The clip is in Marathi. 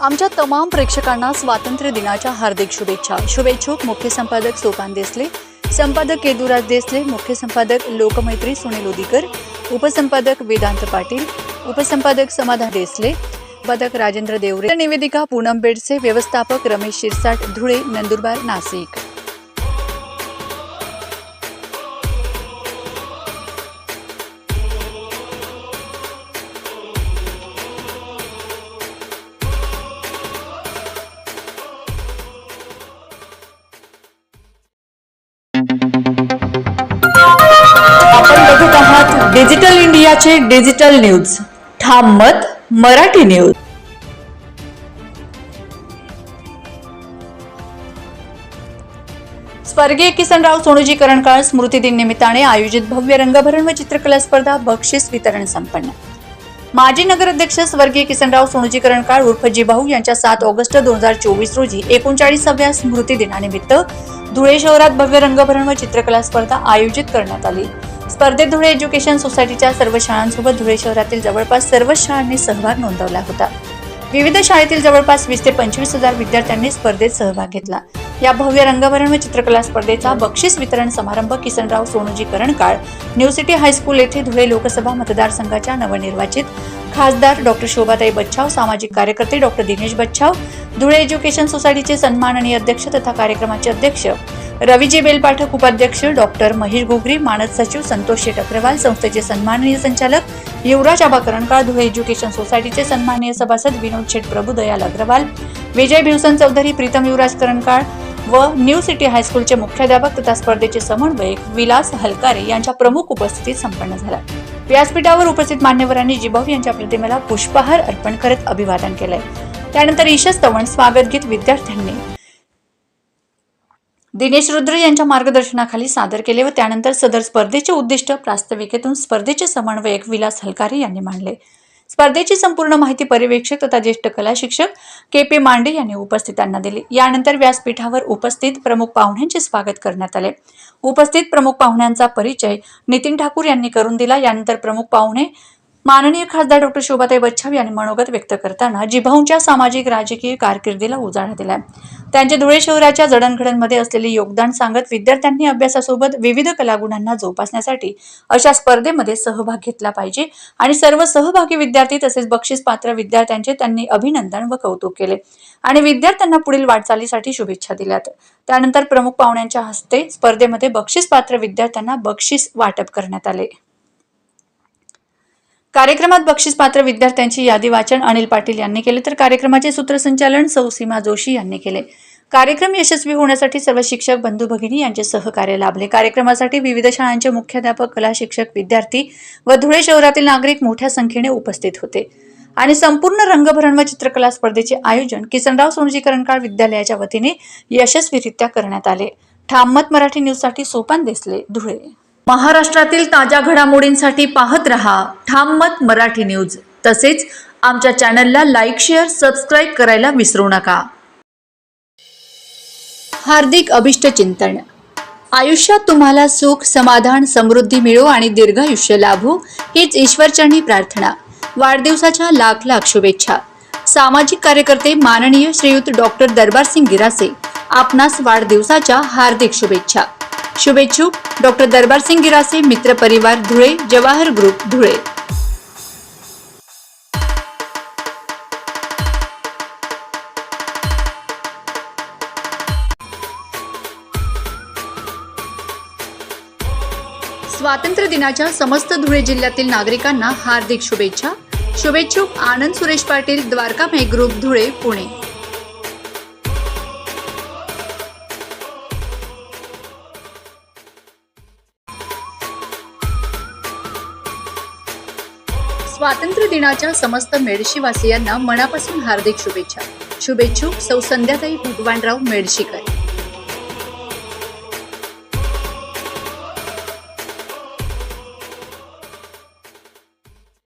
आमच्या तमाम प्रेक्षकांना स्वातंत्र्य दिनाच्या हार्दिक शुभेच्छा. शुभेच्छुक मुख्य संपादक सोपान देसले संपादक केदुराज देसले मुख्य संपादक लोकमैत्री सुनील उदीकर उपसंपादक वेदांत पाटील उपसंपादक समाधान देसले पदक राजेंद्र देवरे निवेदिका पूनम बेडसे व्यवस्थापक रमेश शिरसाट धुळे नंदुरबार नाशिक. डिजिटल इंडियाचे डिजिटल न्यूज. ठाम मत मराठी न्यूज. स्वर्गीय किसनराव सोनूजी करणकाळ स्मृती दिन निमित्ताने आयोजित भव्य रंगभरण व चित्रकला स्पर्धा बक्षीस वितरण संपन्न. माजी नगराध्यक्ष स्वर्गीय किसनराव सोनूजी करणकाळ उर्फ भाऊ यांच्या सात ऑगस्ट दोन हजार चोवीस रोजी एकोणचाळीसाव्या स्मृती दिनानिमित्त धुळे शहरात भव्य रंगभरण व चित्रकला स्पर्धा आयोजित करण्यात आली. स्पर्धेत धुळे एज्युकेशन सोसायटीच्या सर्व शाळांसोबत धुळे शहरातील जवळपास सर्वच शाळांनी सहभाग नोंदवला होता. विविध शाळेतील जवळपास वीस ते पंचवीस हजार विद्यार्थ्यांनी स्पर्धेत सहभाग घेतला. या भव्य रंगभरण व चित्रकला स्पर्धेचा बक्षीस वितरण समारंभ Kisanrao Sonuji Karankal new city high school येथे धुळे लोकसभा मतदारसंघाच्या नवनिर्वाचित खासदार डॉक्टर शोभाताई बच्छाव सामाजिक कार्यकर्ते डॉक्टर दिनेश बच्छाव धुळे एज्युकेशन सोसायटीचे सन्माननीय अध्यक्ष तथा कार्यक्रमाचे अध्यक्ष रविजी बेलपाठक उपाध्यक्ष डॉक्टर महेश गोगरी मानद सचिव संतोष शेट अग्रवाल संस्थेचे सन्माननीय संचालक युवराज आबा करणकाळ धुळे एज्युकेशन सोसायटीचे सन्माननीय सभासद विनोद शेठ प्रभुदयाल अग्रवाल विजय भिवसन चौधरी प्रीतम युवराज करणकाळ व न्यू सिटी हायस्कूलचे मुख्याध्यापक तथा स्पर्धेचे समन्वयक विलास हलकारे यांच्या प्रमुख उपस्थितीत संपन्न झाला. व्यासपीठावर उपस्थित मान्यवरांनी जिबाऊ यांच्या प्रतिमेला पुष्पहार अर्पण करत अभिवादन केलंय. त्यानंतर ईशस तवण स्वागत गीत विद्यार्थ्यांनी दिनेश रुद्र यांच्या मार्गदर्शनाखाली सादर केले व त्यानंतर सदर स्पर्धेचे उद्दिष्ट प्रास्ताविकेतून स्पर्धेचे समन्वयक विलास हलकारे यांनी मांडले. स्पर्धेची संपूर्ण माहिती पर्यवेक्षक तथा ज्येष्ठ कला शिक्षक के पी मांडे यांनी उपस्थितांना दिली. यानंतर व्यासपीठावर उपस्थित प्रमुख पाहुण्यांचे स्वागत करण्यात आले. उपस्थित प्रमुख पाहुण्यांचा परिचय नितीन ठाकूर यांनी करून दिला. यानंतर प्रमुख पाहुणे माननीय खासदार डॉक्टर शोभाताई बच्छाव यांनी मनोगत व्यक्त करताना जिभाऊंच्या सामाजिक राजकीय कारकिर्दीला उजाळा दिला त्यांचे धुळे शहराच्या जडणघडणमध्ये असलेले योगदान सांगत विद्यार्थ्यांनी अभ्यासासोबत विविध कलागुणांना जोपासण्यासाठी अशा स्पर्धेमध्ये सहभाग घेतला पाहिजे आणि सर्व सहभागी विद्यार्थी तसेच बक्षीस पात्र विद्यार्थ्यांचे त्यांनी अभिनंदन व कौतुक केले आणि विद्यार्थ्यांना पुढील वाटचालीसाठी शुभेच्छा दिल्यात. त्यानंतर प्रमुख पाहुण्यांच्या हस्ते स्पर्धेमध्ये बक्षीस पात्र विद्यार्थ्यांना बक्षीस वाटप करण्यात आले. कार्यक्रमात बक्षीस पात्र विद्यार्थ्यांची यादी वाचन अनिल पाटील यांनी केले तर कार्यक्रमाचे सूत्रसंचालन सौ सीमा जोशी यांनी केले. कार्यक्रम यशस्वी होण्यासाठी सर्व शिक्षक बंधू भगिनी यांचे सहकार्य लाभले. कार्यक्रमासाठी विविध शाळांचे मुख्याध्यापक कला शिक्षक विद्यार्थी व धुळे शहरातील नागरिक मोठ्या संख्येने उपस्थित होते. आणि संपूर्ण रंगभरण व चित्रकला स्पर्धेचे आयोजन किसनराव सोनजी करणकाळ विद्यालयाच्या वतीने यशस्वीरित्या करण्यात आले. ठाममत मराठी न्यूजसाठी सोपान देसले धुळे. महाराष्ट्रातील ताज्या घडामोडींसाठी पाहत रहा ठाम मत मराठी न्यूज. तसेच आमच्या चॅनलला लाईक शेअर सबस्क्राईब करायला विसरू नका. हार्दिक अभिष्ट चिंतन आयुष्यात तुम्हाला सुख समाधान समृद्धी मिळो आणि दीर्घायुष्य लाभो हीच ईश्वरचरणी प्रार्थना. वाढदिवसाच्या लाख लाख शुभेच्छा. सामाजिक कार्यकर्ते माननीय श्रीयुत डॉक्टर दरबारसिंग गिरासे आपणास वाढदिवसाच्या हार्दिक शुभेच्छा. शुभेच्छुक डॉक्टर दरबारसिंग गिरासे मित्र परिवार धुळे जवाहर ग्रुप धुळे. स्वातंत्र्य दिनाच्या समस्त धुळे जिल्ह्यातील नागरिकांना हार्दिक शुभेच्छा. शुभेच्छुक आनंद सुरेश पाटील द्वारकामय ग्रुप धुळे पुणे. स्वातंत्र्य दिनाच्या समस्त मेडशीवासियांना मनापासून हार्दिक शुभेच्छा. शुभेच्छुक सौ संध्याताई भगवानराव मेडशीकर